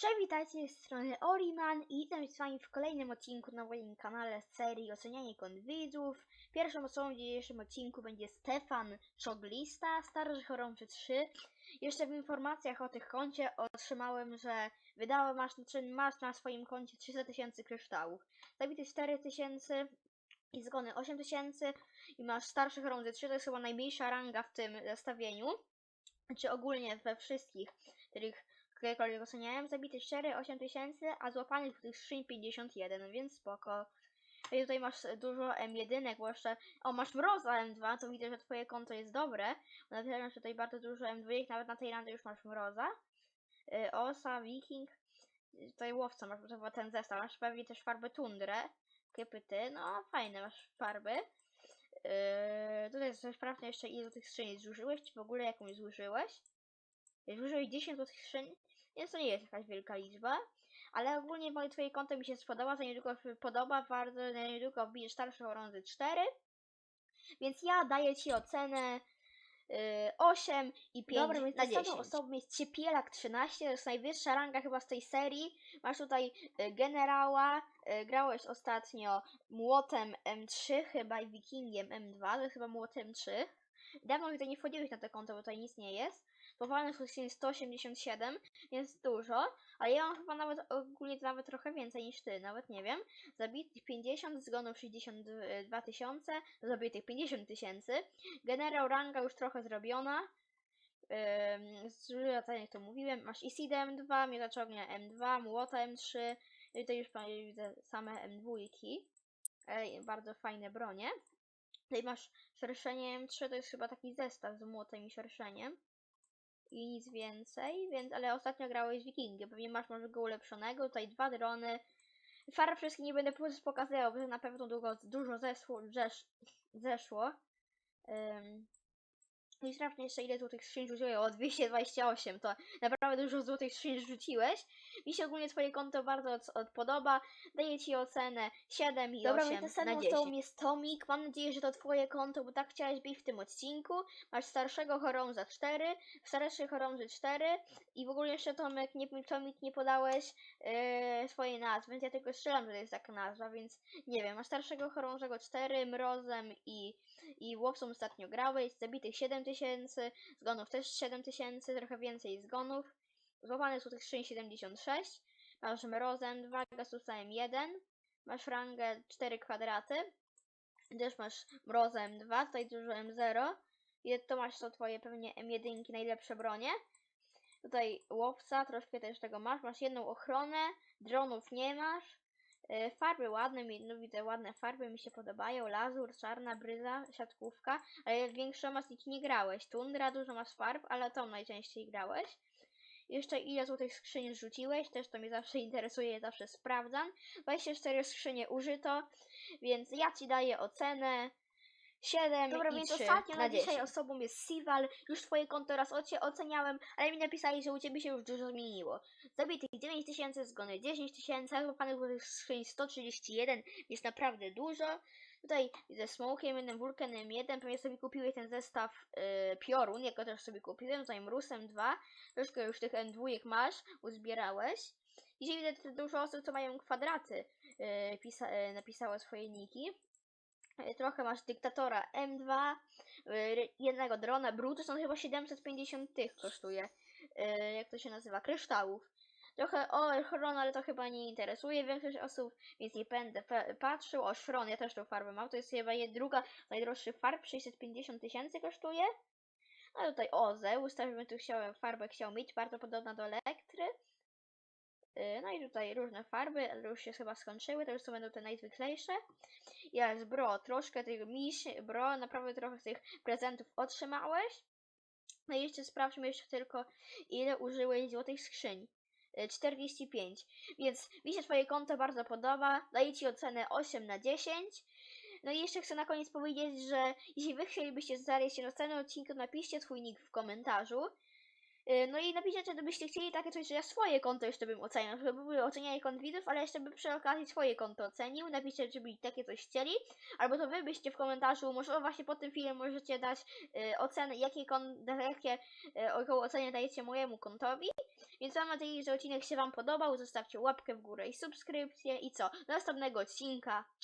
Cześć, witajcie z strony Oriman i się z wami w kolejnym odcinku na moim kanale z serii Ocenianie kont widzów. Pierwszą osobą w dzisiejszym odcinku będzie Stefan Czoglista, Starszy Chorąży 3. Jeszcze w informacjach o tych koncie otrzymałem, że wydałem masz, czy masz na swoim koncie 300 tysięcy kryształów. Zabity 4 tysięcy i zgony 8 tysięcy i masz Starszy Chorąży 3, to jest chyba najmniejsza ranga w tym zestawieniu. Czy ogólnie we wszystkich, których którekolwiek oceniałem, zabity 4, 8 tysięcy, a złapanych tych skrzyń 51, więc spoko. I tutaj masz dużo M1, bo jeszcze, o masz mroza M2, to widzę, że twoje konto jest dobre, na tyle masz tutaj bardzo dużo M2, nawet na tej randzie już masz mroza. Y, Osa, Wiking, tutaj łowca masz, bo ten zestaw, masz pewnie też farbę tundrę, kypyty, no fajne masz farby. Yy, tutaj jest sprawdźmy jeszcze ile tych skrzyni zużyłeś, czy w ogóle jakąś zużyłeś. Zużyłeś 10 złotych skrzyń, więc to nie jest jakaś wielka liczba. Ale ogólnie moje twoje konto mi się spodoba, za niedługo się podoba bardzo, za niedługo wbijesz starsze horonzy 4. Więc ja daję ci ocenę yy, 8 i 5 Dobra, więc na następną 10. osobą jest Ciepielak 13, to jest najwyższa ranga chyba z tej serii. Masz tutaj y, generała, y, grałeś ostatnio młotem M3 chyba i wikingiem M2, to jest chyba młotem 3. Dawno tutaj nie wchodziłeś na to konto, bo tutaj nic nie jest. Powalnych jest 187, jest dużo, ale ja mam chyba nawet ogólnie nawet trochę więcej niż ty, nawet nie wiem. Zabitych 50, zgonów 62 tysiące, zabitych 50 tysięcy. Generał ranga już trochę zrobiona. Ym, Z latania jak to mówiłem, masz Isidę M2, miotacz ognia M2, młota M3, i to już widzę same M2, ale bardzo fajne bronie. Tutaj masz szerszenie M3, to jest chyba taki zestaw z młotem i szerszeniem i nic więcej, więc, ale ostatnio grałeś Wikingiem, pewnie masz może go ulepszonego, tutaj dwa drony. Farb wszystkich nie będę pokazywał, bo na pewno długo, dużo zeszło, zesz, zeszło. Um, i sprawdźmy jeszcze ile złotych skrzyń rzuciłeś, o 228, to naprawdę dużo złotych skrzyń rzuciłeś. Mi się ogólnie twoje konto bardzo od, od podoba, daję ci ocenę 7 i Dobra, 8 więc na następną 10. osobą jest Tomik, mam nadzieję, że to twoje konto, bo tak chciałeś być w tym odcinku. Masz starszego chorąża 4, starszy chorąży 4 i w ogóle jeszcze Tomek, nie, Tomik nie podałeś yy, swojej nazwy, więc ja tylko strzelam, że to jest taka nazwa, więc nie wiem, masz starszego chorążego 4, mrozem i, i łowcą ostatnio grałeś, zabitych 7 tysięcy, zgonów też 7 tysięcy, trochę więcej zgonów, złapanych są tych 76, masz mrozem 2, gasusem 1, masz rangę 4 kwadraty, też masz mrozem 2, tutaj dużo M0, i to masz to twoje pewnie M1 najlepsze bronie. Tutaj łowca, troszkę też tego masz. Masz jedną ochronę, dronów nie masz. Yy, Farby ładne, mi- no widzę ładne farby, mi się podobają. Lazur, czarna, bryza, siatkówka. Ale większoma z nich nie grałeś. Tundra, dużo masz farb, ale tą najczęściej grałeś. Jeszcze ile złotych skrzyń rzuciłeś, też to mnie zawsze interesuje, zawsze sprawdzam. 24 skrzynie użyto, więc ja ci daję ocenę 7 Dobra, i więc 3 ostatnio na na 10. dzisiaj osobą jest Sival, już twoje konto raz od cię oceniałem, ale mi napisali, że u ciebie się już dużo zmieniło. Zabitych 9 tysięcy, zgony 10 tysięcy, złapanych skrzyń 131, jest naprawdę dużo. Tutaj ze Smokiem, jednym Vulcanem 1, pewnie sobie kupiłeś ten zestaw y, Piorun, jako też sobie kupiłem, tutaj Mrusem 2, troszkę już tych N2 masz, uzbierałeś. Dzisiaj widzę dużo osób, co mają kwadraty, y, pisa, y, napisało swoje niki. Trochę masz dyktatora M2, y, jednego drona, Brut, to są chyba 750 tych kosztuje, y, jak to się nazywa, kryształów. Trochę o Chron, ale to chyba nie interesuje większość osób, więc nie będę pa- patrzył. O ja też tą farbę mam, to jest chyba je- druga najdroższy farb, 650 tysięcy kosztuje. No tutaj o, Zeus też bym tu chciał, farbę chciał mieć, bardzo podobna do Elektry. Y, No i tutaj różne farby, ale już się chyba skończyły, to już są będą te najzwyklejsze. Jest bro, troszkę tych miś, bro, naprawdę trochę tych prezentów otrzymałeś. No i jeszcze sprawdźmy jeszcze tylko, ile użyłeś złotych skrzyń. Y, 45. Więc mi się Twoje konto bardzo podoba. Daję Ci ocenę 8 na 10. No i jeszcze chcę na koniec powiedzieć, że jeśli Wy chcielibyście znaleźć się na następnym odcinku, napiszcie swój nick w komentarzu. Y, No i napiszcie, czy byście chcieli takie coś, że ja swoje konto jeszcze bym oceniał, żeby były ocenianie kont widzów, ale jeszcze bym przy okazji swoje konto ocenił. Napiszcie, czy by takie coś chcieli, albo to wy byście w komentarzu, może właśnie pod tym filmem możecie dać y, oceny, jakie, kon, jakie y, około oceny dajecie mojemu kontowi. Więc mam nadzieję, że odcinek się wam podobał. Zostawcie łapkę w górę i subskrypcję. I co? Do następnego odcinka.